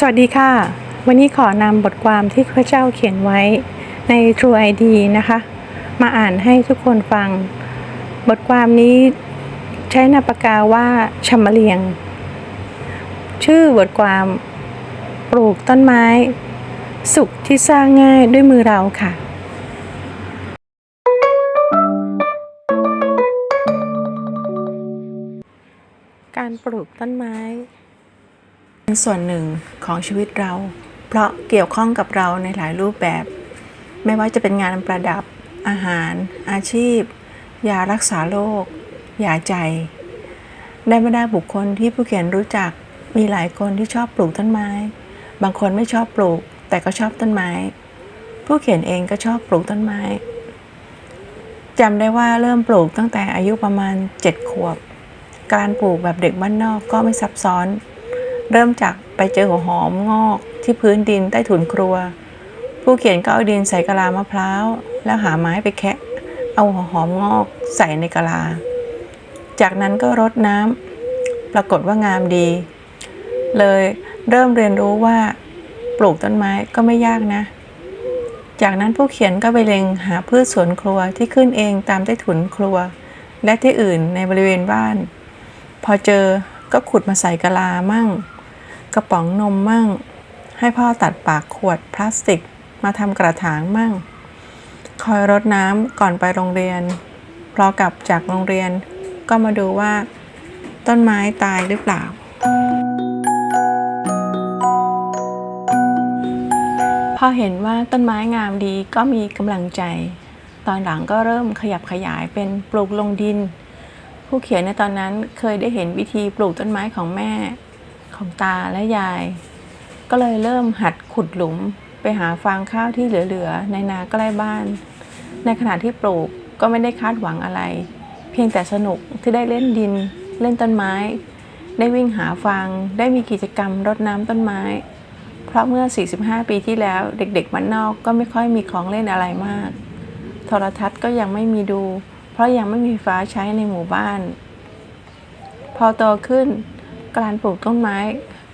สวัสดีค่ะ วันนี้ขอนำบทความที่พระเจ้าเขียนไว้ใน True ID นะคะ มาอ่านให้ทุกคนฟัง บทความนี้ใช้นาปากกาว่าชำมเลียง ชื่อบทความ ปลูกต้นไม้ สุขที่สร้างง่ายด้วยมือเราค่ะ การปลูกต้นไม้ เป็นส่วนหนึ่งของชีวิตเรา เพราะเกี่ยวข้องกับเราในหลายรูปแบบ ไม่ว่าจะเป็นงานประดับ อาหาร อาชีพ ยารักษาโรคยาใจ ได้บรรดาบุคคลที่ผู้เขียนรู้จักมีหลายคนที่ชอบปลูกต้นไม้ บางคนไม่ชอบปลูก แต่ก็ชอบต้นไม้ ผู้เขียนเองก็ชอบปลูกต้นไม้จำได้ว่าเริ่มปลูกตั้งแต่อายุประมาณ 7 ขวบ การปลูกแบบเด็กบ้านนอกก็ไม่ซับซ้อน เริ่มจากไปเจอหัวหอมงอกที่พื้นดินใต้ถุนครัว ผู้เขียนก็เอาดินใส่กะลามะพร้าว แล้วหาไม้ไปแคะเอาหัวหอมงอกใส่ในกะลา จากนั้นก็รดน้ำปรากฏว่างามดี เลยเริ่มเรียนรู้ว่าปลูกต้นไม้ก็ไม่ยากนะ จากนั้นผู้เขียนก็ไปเล็งหาพืชสวนครัวที่ขึ้นเองตามใต้ถุนครัว และที่อื่นในบริเวณบ้าน พอเจอก็ขุดมาใส่กะลามั่ง กระป๋องนมมั่ง ให้พ่อตัดปากขวดพลาสติกมาทำกระถางมั่ง คอยรดน้ำก่อนไปโรงเรียน พอกลับจากโรงเรียน ก็มาดูว่า ต้นไม้ตายหรือเปล่า พอเห็นว่าต้นไม้งามดีก็มีกำลังใจ ตอนหลังก็เริ่มขยับขยายเป็นปลูกลงดิน ผู้เขียนในตอนนั้นเคยได้เห็นวิธีปลูกต้นไม้ของแม่ ของตาและยาย ก็เลยเริ่มหัดขุดหลุมไปหาฟางข้าวที่เหลือๆในนาใกล้บ้าน ในขณะที่ปลูกก็ไม่ได้คาดหวังอะไร เพียงแต่สนุกที่ได้เล่นดิน เล่นต้นไม้ ได้วิ่งหาฟางได้มีกิจกรรมรดน้ำต้นไม้ เพราะเมื่อ 45 ปีที่แล้วเด็กๆบ้านนอกก็ไม่ค่อยมีของเล่นอะไรมาก โทรทัศน์ก็ยังไม่มีดู เพราะยังไม่มีฟ้าใช้ในหมู่บ้าน พอโตขึ้น การปลูกต้นไม้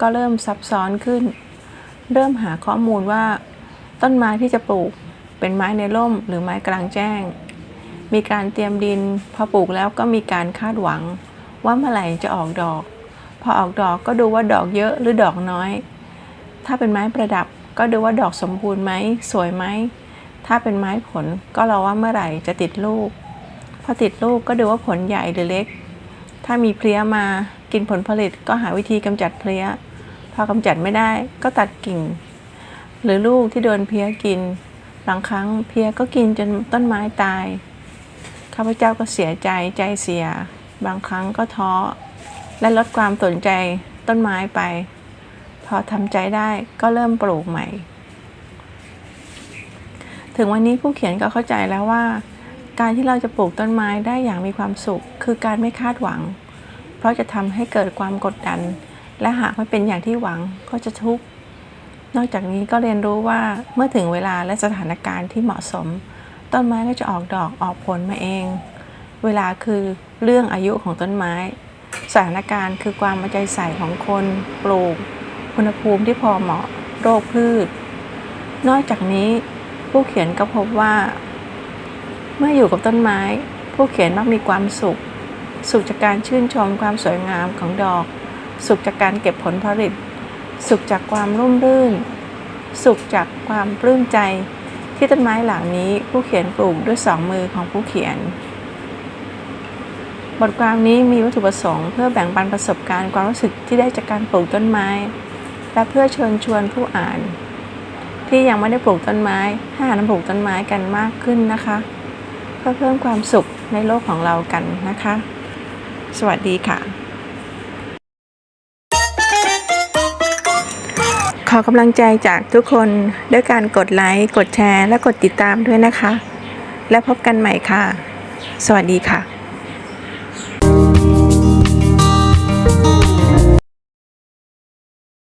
ก็เริ่มซับซ้อนขึ้น เริ่มหาข้อมูลว่า ต้นไม้ที่จะปลูกเป็นไม้ในร่มหรือไม้กลางแจ้ง มีการเตรียมดิน พอปลูกแล้วก็มีการคาดหวัง ว่าเมื่อไหร่จะออกดอก พอออกดอกก็ดูว่าดอกเยอะหรือดอกน้อย ถ้าเป็นไม้ประดับก็ดูว่าดอกสมบูรณ์ไหมสวยไหมถ้าเป็นไม้ผลก็รอว่าเมื่อไหร่จะติดลูก พอติดลูกก็ดูว่าผลใหญ่หรือเล็ก ถ้ามีเพลี้ยมากินผลผลิตก็หาวิธีกำจัดเพลี้ย พอกำจัดไม่ได้ก็ตัดกิ่ง หรือลูกที่โดนเพลี้ยกินบางครั้งเพลี้ยก็กินจนต้นไม้ตายข้าพเจ้าก็เสียใจใจเสีย บางครั้งก็ท้อและลดความสนใจต้นไม้ไป พอทำใจได้ก็เริ่มปลูกใหม่ ถึงวันนี้ผู้เขียนก็เข้าใจแล้วว่า การที่เราจะปลูกต้นไม้ได้อย่างมีความสุข คือการไม่คาดหวัง เพราะจะทำให้เกิดความกดดัน และหากไม่เป็นอย่างที่หวังก็จะทุกข์นอกจากนี้ก็เรียนรู้ว่าเมื่อถึงเวลาและสถานการณ์ที่เหมาะสม ต้นไม้ก็จะออกดอกออกผลมาเอง เวลาคือเรื่องอายุของต้นไม้ สถานการณ์คือความมาใจใส่ของคนปลูกอุณหภูมิที่พอเหมาะโรคพืช นอกจากนี้ผู้เขียนก็พบว่า มื่ออยู่กับต้นไม้ ผู้เขียนมักมีความสุข สุขจากการชื่นชมความสวยงามของดอก สุขจากการเก็บผลผลิต สุขจากความร่มรื่น สุขจากความปลื้มใจ ที่ต้นไม้เหล่านี้ผู้เขียนปลูกด้วยสองมือของผู้เขียน บทความนี้มีวัตถุประสงค์เพื่อแบ่งปันประสบการณ์ความรู้สึกที่ได้จากการปลูกต้นไม้ และเพื่อเชิญชวนผู้อ่านที่ยังไม่ได้ปลูกต้นไม้ให้หันมาปลูกต้นไม้กันมากขึ้นนะคะ เพื่อเพิ่มความสุขในโลกของเรากันนะคะ สวัสดีค่ะ ขอกำลังใจจากทุกคนด้วยการกดไลค์ กดแชร์ และกดติดตามด้วยนะคะ และพบกันใหม่ค่ะ สวัสดีค่ะ